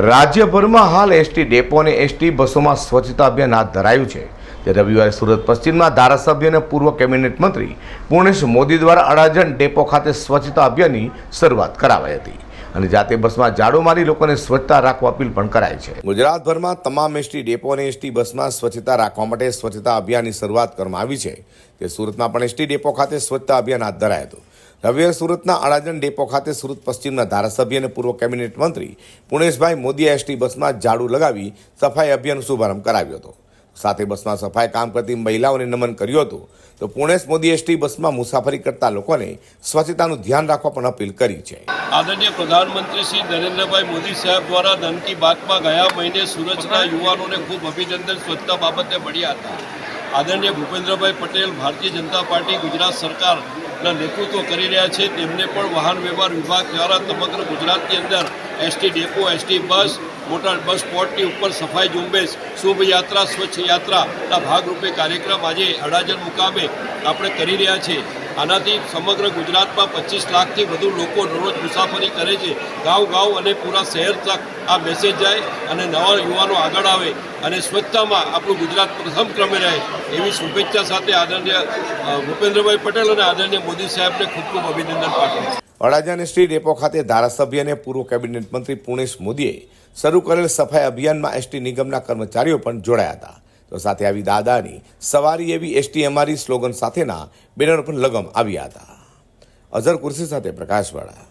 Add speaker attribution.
Speaker 1: રાજ્યભરમાં હાલ ST depot અને એસટી બસોમાં સ્વચ્છતા અભિયાન હાથ ધરાયું છે. તે રવિવારે સુરત પશ્ચિમના ધારાસભ્ય અને પૂર્વ કેબિનેટ મંત્રી પૂર્ણેશ મોદી દ્વારા અડાજણ ડેપો ખાતે સ્વચ્છતા અભિયાનની શરૂઆત કરાવાઈ હતી અને જાતે બસમાં ઝાડુ મારી લોકોને સ્વચ્છતા રાખવા અપીલ પણ કરાઈ છે. ગુજરાતભરમાં તમામ એસટી ડેપો અને એસટી બસમાં સ્વચ્છતા રાખવા માટે સ્વચ્છતા અભિયાનની શરૂઆત કરવામાં આવી છે. તે સુરતમાં પણ એસટી ડેપો ખાતે સ્વચ્છતા અભિયાન હાથ ધરાયું હતું. રવિવારે સુરતના અડાજણ ડેપો ખાતે સુરત પશ્ચિમના ધારાસભ્ય અને પૂર્વ કેબિનેટ મંત્રી પુણેશભાઈ મોદીએ એસટી બસમાં ઝાડુ લગાવી સફાઈ અભિયાનનો શુભારંભ કરાવ્યો હતો. સાથે બસમાં સફાઈ કામ કરતી મહિલાઓને નમન કર્યું હતું. તો પુણેશ મોદી એસટી બસમાં મુસાફરી કરતા લોકોને સ્વચ્છતાનું ધ્યાન રાખવા પણ અપીલ કરી છે.
Speaker 2: આદરણીય પ્રધાનમંત્રી શ્રી નરેન્દ્રભાઈ મોદી સાહેબ દ્વારા ધન કી બાતમાં ગયા મહિને સુરતના યુવાનોને ખૂબ અભિનંદન સ્વચ્છતા બાબતે મળ્યા હતા. આદરણીય ભૂપેન્દ્રભાઈ પટેલ, ભારતીય જનતા પાર્ટી, ગુજરાત સરકારના નેતૃત્વ કરી રહ્યા છે. તેમને પણ વાહન વ્યવહાર વિભાગ દ્વારા સમગ્ર ગુજરાતની અંદર ST depot, ST bus, motor bus સ્પોટની ઉપર સફાઈ ઝુંબેશ શુભ યાત્રા સ્વચ્છ યાત્રાના ભાગરૂપે કાર્યક્રમ આજે અડાજણ મુકામે આપણે કરી રહ્યા છીએ. આનાથી સમગ્ર ગુજરાતમાં પચીસ લાખથી વધુ લોકો દરરોજ મુસાફરી કરે છે. ગાંવ ગાંવ અને પૂરા શહેર તક આ મેસેજ જાય અને નવા યુવાનો આગળ આવે અને સ્વચ્છતામાં આપણું ગુજરાત પ્રથમ ક્રમે રહે. એવી શુભેચ્છા સાથે આદરણીય ભૂપેન્દ્રભાઈ પટેલ અને આદરણીય મોદી સાહેબને ખૂબ ખૂબ અભિનંદન પાઠવું
Speaker 1: અડાજાની શ્રી ડેપો ખાતે ધારાસભ્ય અને પૂર્વ કેબિનેટ મંત્રી પુણેશ મોદીએ શરૂ કરેલ સફાઈ અભિયાનમાં એસટી નિગમના કર્મચારીઓ પણ જોડાયા હતા. તો સાથે આવી દાદાની સવારી એવી એસટી અમારી સ્લોગન સાથેના બેનર પણ લગમ આવ્યા હતા. અઝર કુર્સી સાથે પ્રકાશવાળા.